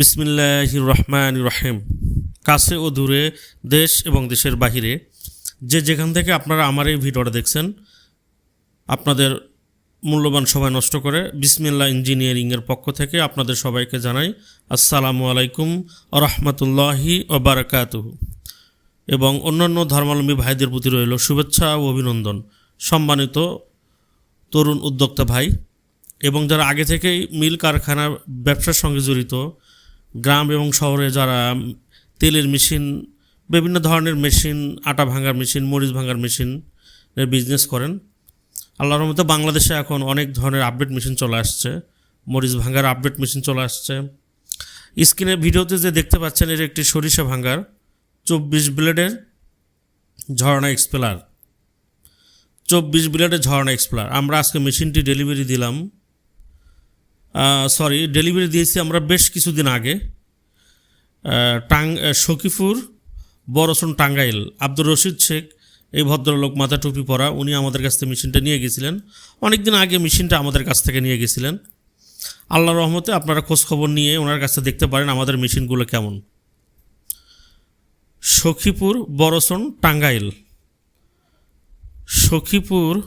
বিসমিল্লাহ রহমান রহিম কাছে ও দূরে, দেশ এবং দেশের বাহিরে, যে যেখান থেকে আপনারা আমার এই ভিডিওটা দেখছেন, আপনাদের মূল্যবান সময় নষ্ট করে বিসমিল্লা ইঞ্জিনিয়ারিংয়ের পক্ষ থেকে আপনাদের সবাইকে জানাই আসসালামু আলাইকুম রহমতুল্লাহি ওবরাকাতুহ এবং অন্যান্য ধর্মাবলম্বী ভাইদের প্রতি রইল শুভেচ্ছা ও অভিনন্দন। সম্মানিত তরুণ উদ্যোক্তা ভাই এবং যারা আগে থেকেই মিল কারখানা ব্যবসার সঙ্গে জড়িত গ্রাম এবং শহরে যারা তেলের মেশিন, বিভিন্ন ধরনের মেশিন, আটা ভাঙার মেশিন, মরিচ ভাঙার মেশিন বিজনেস করেন। আল্লাহর মতো বাংলাদেশে এখন অনেক ধরনের আপডেট মেশিন চলে আসছে। মরিচ ভাঙার আপডেট মেশিন চলে আসছে। স্ক্রিনে ভিডিওতে যে দেখতে পাচ্ছেন, এর একটি সরিষা ভাঙার চব্বিশ ব্লেডের ঝর্ণা এক্সপেলার চব্বিশ ব্লেডের ঝর্ণা এক্সপ্লার আমরা আজকে মেশিনটি ডেলিভারি দিলাম। সরি ডেলিভারি দিয়েছি আমরা বেশ কিছুদিন আগে। টাং আহ, সখীপুর বড়সন টাঙ্গাইল আব্দুর রশিদ শেখ এই ভদ্রলোক মাথা টুপি পরা উনি আমাদের কাছ থেকে মেশিনটা নিয়ে গেছিলেন। অনেক দিন আগে মেশিনটা আমাদের কাছ থেকে নিয়ে গেছিলেন। আল্লাহ রহমতে আপনারা খোঁজখবর নিয়ে ওনার কাছে দেখতে পারেন আমাদের মেশিনগুলো কেমন। সখীপুর বড়সন টাঙ্গাইল। সখীপুর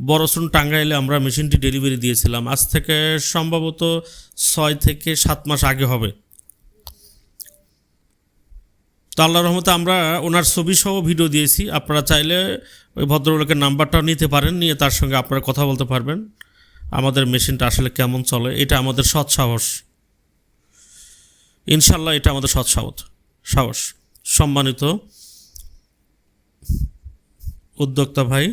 বড়সন টাঙ্গাইলে আমরা মেশিনটি ডেলিভারি দিয়েছিলাম। আজ থেকে সম্ভবত ছয় থেকে সাত মাস আগে হবে। তো আল্লাহ রহমতে আমরা ওনার ছবি সহ ভিডিও দিয়েছি। আপনারা চাইলে ওই ভদ্রলোকের নাম্বারটাও নিতে পারেন, নিয়ে তার সঙ্গে আপনারা কথা বলতে পারবেন। আমাদের মেশিনটা আসলে কেমন চলে, এটা আমাদের সৎ সাহস। ইনশাল্লাহ এটা আমাদের সৎ সাহস সাহস। সম্মানিত উদ্যোক্তা ভাই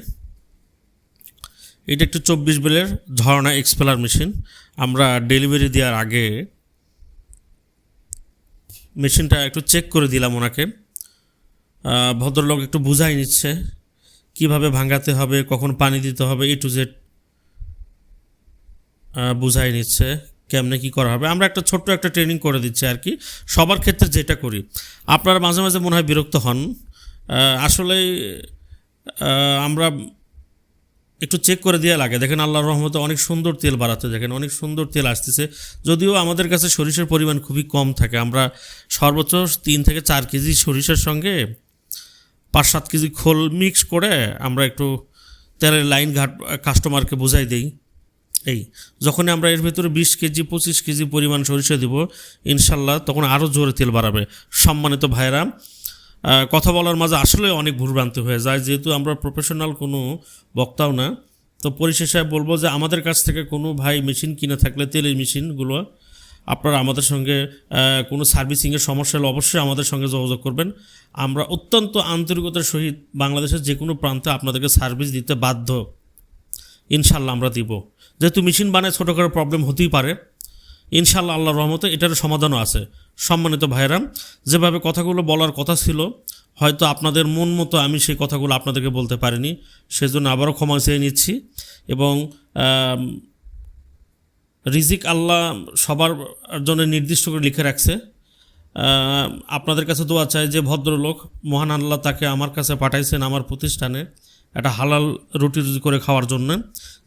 এটা একটু চব্বিশ বেলের ঝর্ণা এক্সপেলার মেশিন। আমরা ডেলিভারি দেওয়ার আগে মেশিনটা একটু চেক করে দিলাম ওনাকে। ভদ্রলোক একটু বুঝাই নিচ্ছে কীভাবে ভাঙাতে হবে, কখন পানি দিতে হবে এ টু জেড বুঝাই নিচ্ছে কেমনে কি করা হবে। আমরা একটা ছোট্ট একটা ট্রেনিং করে দিচ্ছি আর কি। সবার ক্ষেত্রে যেটা করি, আপনারা মাঝে মাঝে মনে হয় বিরক্ত হন। আসলে আমরা একটু চেক করে দেওয়া লাগে। দেখেন আল্লাহর রহমতে অনেক সুন্দর তেল বাড়াতে দেখেন অনেক সুন্দর তেল আসতেছে। যদিও আমাদের কাছে সরিষার পরিমাণ খুবই কম থাকে, আমরা সর্বোচ্চ তিন থেকে চার কেজি সরিষার সঙ্গে পাঁচ সাত কেজি খোল মিক্স করে আমরা একটু তেলের লাইন ঘাট কাস্টমারকে বোঝাই দিই। এই যখন আমরা এর ভেতরে বিশ কেজি, পঁচিশ কেজি পরিমাণ সরিষা দিব, ইনশাল্লাহ তখন আরও জোরে তেল বাড়াবে। সম্মানিত ভাইরা কথা বলার মাঝে আসলে অনেক ভুলভ্রান্তি হয়ে যায়। যেহেতু আমরা প্রফেশনাল কোনো বক্তাও না, তো পরিশেষে বলব যে আমাদের কাছ থেকে কোনো ভাই মেশিন কিনে থাকলে তেলের মেশিনগুলো আপনারা আমাদের সঙ্গে কোনো সার্ভিসিংয়ের সমস্যা হলে অবশ্যই আমাদের সঙ্গে যোগাযোগ করবেন। আমরা অত্যন্ত আন্তরিকতার সহিত বাংলাদেশের যে কোনো প্রান্তে আপনাদেরকে সার্ভিস দিতে বাধ্য। ইনশাল্লাহ আমরা দিব। যেহেতু মেশিন বানায় ছোটো করে প্রবলেম হতেই পারে ইনশাল্লাহ আল্লাহর রহমতে এটারও সমাধানও আছে। সম্মানিত ভাইরা যেভাবে কথাগুলো বলার কথা ছিল, হয়তো আপনাদের মন মতো আমি সেই কথাগুলো আপনাদেরকে বলতে পারিনি, সেজন্য আবারও ক্ষমা চেয়ে নিচ্ছি এবং রিজিক আল্লাহ সবার জন্য নির্দিষ্ট করে লিখে রাখছে। আপনাদের কাছে দোয়া চাই যে ভদ্রলোক, মহান আল্লাহ তাকে আমার কাছে পাঠাইছেন আমার প্রতিষ্ঠানে একটা হালাল রুটি রুজি করে খাওয়ার জন্য,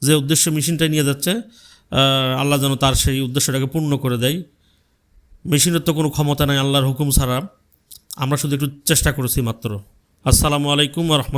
যে উদ্দেশ্য মেশিনটা নিয়ে যাচ্ছে। আল্লাহ যেন তার সেই উদ্দেশ্যটাকে পূর্ণ করে দেয়। মেশিনের তো কোনো ক্ষমতা নাই, আল্লাহর হুকুম ছাড়া। আমরা শুধু একটু চেষ্টা করেছি মাত্র। আসসালামু আলাইকুম রহমত